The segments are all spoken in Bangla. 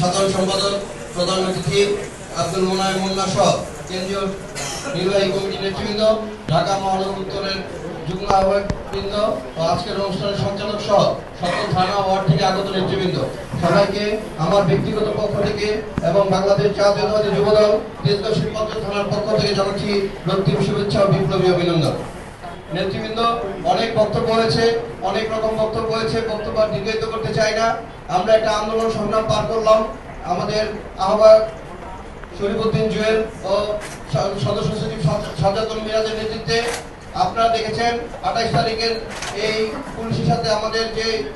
সাধারণ সম্পাদক, প্রধান অতিথি আব্দুল মোনায় মোল্লা সহ কেন্দ্রীয় নির্বাহী কমিটি নেতৃবৃন্দ, ঢাকা মহানগর উত্তরের যুগ্ম আহ্বায়ক বৃন্দ ও আজকের অনুষ্ঠানের সঞ্চালক সহ সকল থানা ওয়ার্ড থেকে আগত নেতৃবৃন্দ। সবাইকে আমার ব্যক্তিগত পক্ষ থেকে এবং বাংলাদেশ চা জাতীয়তাবাদী যুবদল তেজগাঁও শিল্পাঞ্চ থানার পক্ষ থেকে জানাচ্ছি রক্তিম শুভেচ্ছা ও বিপ্লবী অভিনন্দন। নেতৃবৃন্দ অনেক বক্তব্য হয়েছে, অনেক রকম বক্তব্য হয়েছে, বক্তব্য দীর্ঘায়িত করতে চাই না। আমরা একটা আন্দোলন সংগ্রাম পার করলাম। আমাদের আহ্বায়ক শরীফুদ্দিন জুয়েল ও সদস্য সচিব সাজ- সাজ্জাদুল মিরাজের নেতৃত্বে আপনারা দেখেছেন, আঠাইশ তারিখের এই পুলিশের সাথে আমাদের যে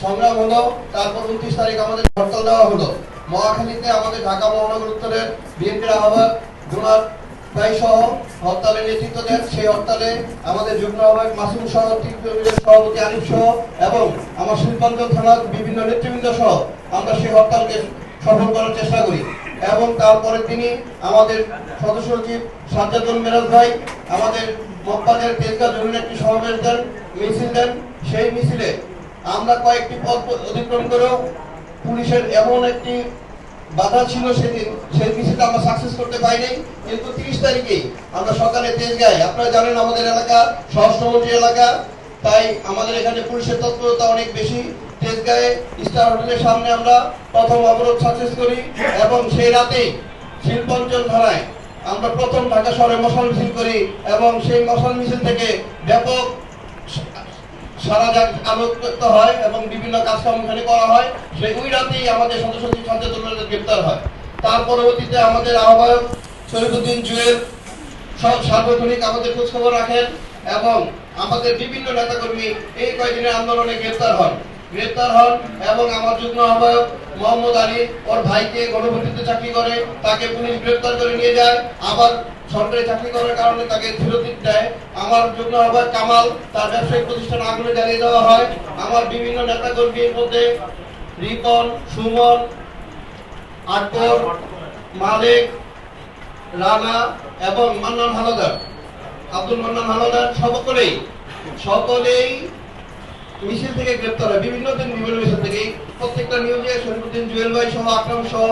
সংগ্রাম হলো, তারপর উনত্রিশ তারিখ আমাদের হরতাল দেওয়া হলো। মহাখালীতে আমাদের ঢাকা মহানগর উত্তরের বিএনপির আহ্বায়ক ভাই সহ হরতালের নেতৃত্ব দেন সেই হরতালে আমাদের যুগ্ম আহ্বায়ক মাসুম সহ তৃতীয় সভাপতি আরিফ সহ এবং আমার শিল্পাঞ্চল থানার বিভিন্ন নেতৃবৃন্দ সহ আমরা সেই হরতালকে সফল করার চেষ্টা করি। এবং তারপরে তিনি আমাদের সদস্য সচিব সাজ্জাদুল মেরাজ ভাই, আমাদের মক্কাদের তেজগা জমির একটি সমাবেশ দেন, মিছিল দেন। সেই মিছিলে আমরা কয়েকটি পথ অতিক্রম করেও পুলিশের এমন একটি বাধা ছিল সেদিন, সেই মিছিলটা আমরা সাকসেস করতে পারিনি। কিন্তু তিরিশ তারিখে আমরা সকালে তেজগাঁয়, আপনারা জানেন আমাদের এলাকা স্বরাষ্ট্রমন্ত্রী এলাকা, তাই আমাদের এখানে পুলিশের তৎপরতা অনেক বেশি। তেজগাঁয়ে স্টার হোটেলের সামনে আমরা প্রথম অবরোধ সাকসেস করি এবং সেই রাতেই শিল্পাঞ্চল থানায় আমরা প্রথম ঢাকা শহরে মশাল মিছিল করি এবং সেই মশাল মিছিল থেকে ব্যাপক সারা রাত আলোক করতে হয় এবং বিভিন্ন কাজকর্ম এখানে করা হয়, সেই ওই রাতেই আমাদের সদস্য সঞ্চয় গ্রেপ্তার হয়। তার পরবর্তীতে আমাদের আহ্বায়ক শরীফুদ্দিন জুয়েল সব সার্বক্ষণিক আমাদের খোঁজখবর রাখেন এবং আমাদের বিভিন্ন নেতাকর্মী এই কয়েকদিনের আন্দোলনে গ্রেপ্তার হন। গ্রেপ্তার হন এবং আমার যুগ্ম আহ্বায়ক মোহাম্মদ আলী ওর ভাইকে গণভর্তিতে চাকরি করে, তাকে পুলিশ গ্রেপ্তার করে নিয়ে যায়, আবার সরকারি চাকরি করার কারণে তাকে ফেরত দেয়। আমার যুগ্ম আহ্বায়ক কামাল, তার ব্যবসায়িক প্রতিষ্ঠান আগুনে জ্বালিয়ে দেওয়া হয়, আমার বিভিন্ন নেতাকর্মীর মধ্যে রিপন, সুমন, আকবর, মালিক, রানা এবং মান্নান হালদার। আব্দুল মান্নান হালদার সকলেই সকলেই মিছিল থেকে গ্রেপ্তার হয়। বিভিন্ন বিভিন্ন মিছিল থেকে প্রত্যেকটা নিউজে শরীফুদ্দিন জুয়েল ভাই সহ আকরাম সহ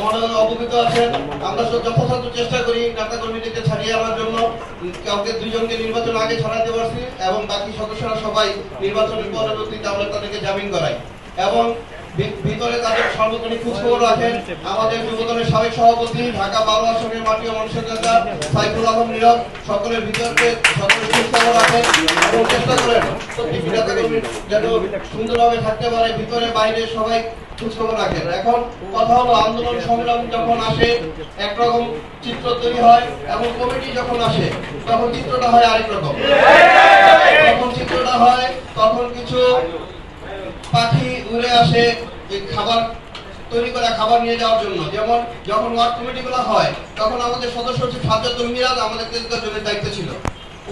মনে অবগত আছেন। আমরা যথাসাধ্য চেষ্টা করি নেতা কর্মীদেরকে ছাড়িয়ে আনার জন্য। কাউকে দুইজনকে নির্বাচন আগে ছাড়াতে পারছি এবং বাকি সদস্যরা সবাই নির্বাচনের পরবর্তীতে আমরা তাদেরকে জামিন করাই এবং ভিতরে তাদের সর্বক্ষণিক খোঁজখবর রাখেন আমাদের যুবদলের সাবেক সভাপতি, ঢাকা বারো আসনের মাটি মানুষের নেতা সাইফুল আলম নীরব, সকলের ভিতরকে সকলের খোঁজখবর রাখেন এবং চেষ্টা করেন যেন সুন্দরভাবে থাকতে পারে, ভিতরে বাইরে সবাই খোঁজখবর রাখেন। এখন কথা হলো, আন্দোলন সংগ্রাম যখন আসে, একরকম চিত্র তৈরি হয় এবং কমিটি যখন আসে, তখন চিত্রটা হয় আরেক রকম। যখন চিত্রটা হয়, তখন কিছু পাখি উড়ে আসে খাবার, তৈরি করা খাবার নিয়ে যাওয়ার জন্য। যেমন, যখন ওয়ার্ড কমিটি গুলো হয়, তখন আমাদের সদস্য হচ্ছে সাজ্জাদুল মিরাজ, আমাদের জনের দায়িত্ব ছিল।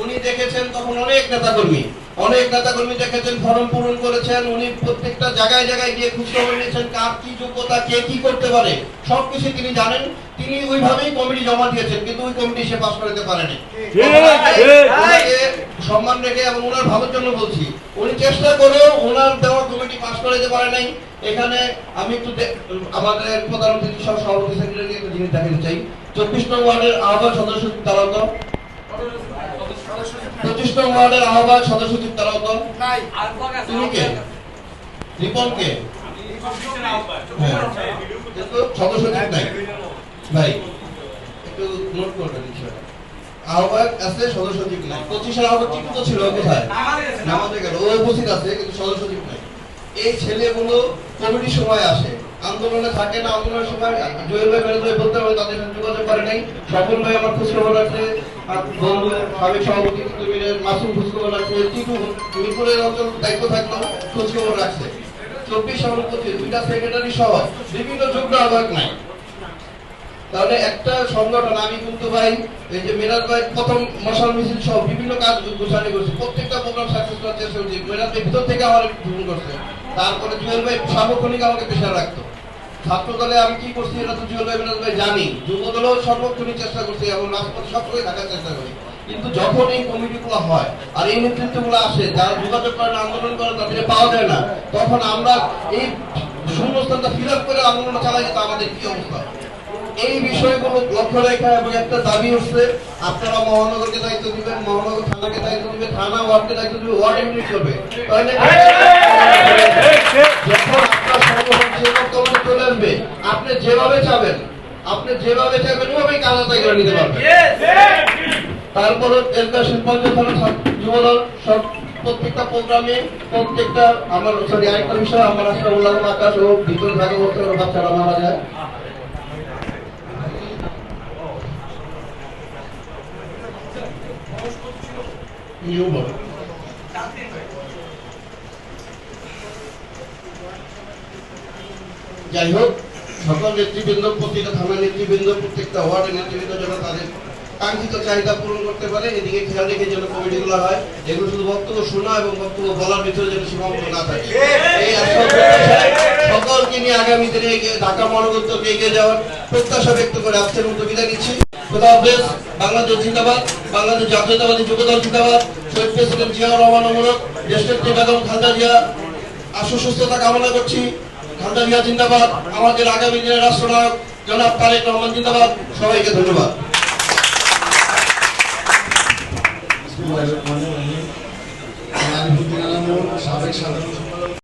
উনি দেখেছেন তখন অনেক নেতাকর্মী অনেক নেতাকর্মী দেখেছেন, ফর্ম পূরণ করেছেন, উনি প্রত্যেকটা জায়গায় জায়গায় গিয়ে খোঁজখবর নিয়েছেন, কার কি যোগ্যতা, কে কি করতে পারে সবকিছু তিনি জানেন। তিনি ওইভাবেই কমিটি জমা দিয়েছেন, কিন্তু ওই কমিটি সে পাশ করতে পারেনি। সম্মান রেখে এবং ওনার ভালোর জন্য বলছি। উনি চেষ্টা করেও ওনার দেওয়া কমিটি পাশ করে যেতে পারে নাই। এখানে আমি একটু আমাদের প্রধান অতিথি সহ সভাপতি সেক্রেটারি একটা জিনিস দেখাতে চাই। চব্বিশ নং ওয়ার্ডের আহ্বায়ক সদস্য তারাও তো পঁচিশ নং ওয়ার্ডের আহ্বায়ক সদস্য তারাও তো তুমি কে? রিপন কে? হ্যাঁ। সদস্য নাই। ভাই একটু নোট করবেন বিষয়টা আহ্বায়ক আছে সদস্য সচিব নাই। পঁচিশের আহ্বায়ক ঠিক ছিল, কোথায়? নামাজে গেল ও উপস্থিত আছে, কিন্তু সদস্য নাই। এই ছেলেগুলো কমিটির সময় আসে। আন্দোলনে থাকে না আন্দোলনের সময়। জয়েল ভাই ভাই বলতে পারে, তাদের সাথে যোগাযোগ করে নাই। সফল ভাই আমার খোঁজ খবর রাখছে বন্ধু, সাবেক সভাপতি তুমিনের মাসুম খোঁজ খবর রাখছে। টিটু মিরপুরের অঞ্চল দায়িত্ব থাকলেও খোঁজ খবর রাখছে। চব্বিশ পঁচিশ দুইটা সেক্রেটারি সহ বিভিন্ন যোগ্য আহ্বায়ক নাই। তাহলে একটা সংগঠন, আমি কিন্তু ভাই, এই যে মেরাজ ভাই প্রথম মশাল মিছিল সহ বিভিন্ন কাজ গোছানি করছে। প্রত্যেকটা প্রোগ্রাম সাকসেস করার চেষ্টা করছি। মেরাজ ভাই ভিতর থেকে আমার গ্রহণ করছে। তারপরে জুয়েল ভাই সার্বক্ষণিক আমাকে পেশা রাখতো। ছাত্র দলে আমি কি করছি এটা তো জুয়েল ভাই, মেরাজ ভাই জানি। যুব দলেও সর্বক্ষণিক চেষ্টা করছি এবং রাজপথে সবসময় থাকার চেষ্টা করি। কিন্তু যখন এই কমিটিগুলো হয় আর এই নেতৃত্বগুলো আসে, যারা যোগাযোগ করেন আন্দোলন করে তাদের পাওয়া যায় না, তখন আমরা এই শূন্যস্থান শূন্যতা ফিল আপ করে আন্দোলন চালাই যেত আমাদের কি অবস্থা? বিষয়গুলো লক্ষ্য রেখা এবং একটা দাবি উঠছে, আপনারা মহানগরকে দায়িত্ব দিবেন, মহানগর থানাকে দায়িত্ব দিবে থানা ওয়ার্ডকে দায়িত্ব দিবে ওয়ার্ড ইউনিট করবে। আপনি যেভাবে চাবেন, আপনি যেভাবে চাইবেন ওইভাবেই কাজ করে নিতে পারবেন। তারপরে এলাকা শিল্পাঞ্চল থানা যুবদল, সব প্রত্যেকটা প্রোগ্রামে, প্রত্যেকটা আমার সরি আরেকটা বিষয়, আমার আজকে উল্লাহ আকাশ ও ভিতরে থাকা বাচ্চারা মারা যায়। নিউবর্ন যাই হোক, সকল নেতৃবৃন্দ প্রত্যেকটা থানার নেতৃবৃন্দ, প্রত্যেকটা ওয়ার্ডের নেতৃবৃন্দ যেন তাদের কাঙ্ক্ষিত চাহিদা পূরণ করতে পারে, এদিকে খেয়াল রেখে যেন কমিটিগুলো হয় এগুলো শুধু বক্তব্য শোনা এবং বক্তব্য বলার ভিতরে যেন সীমাবদ্ধ না থাকে। এই সকলকে নিয়ে আগামী দিনে ঢাকা মহানগরকে এগিয়ে যাওয়ার প্রত্যাশা ব্যক্ত করে আজকের মতো বিদায় নিচ্ছি। খোদা বাংলাদেশ জিন্দাবাদ, বাংলাদেশ জাতীয়তাবাদী যুবদল জিন্দাবাদ, শহীদ প্রেসিডেন্ট জিয়াউর কামনা করছি, খালেদা জিয়া জিন্দাবাদ, আমাদের আগামী দিনের রাষ্ট্রনায়ক জনাব তারেক সবাইকে ধন্যবাদ। সাবেক সাধারণ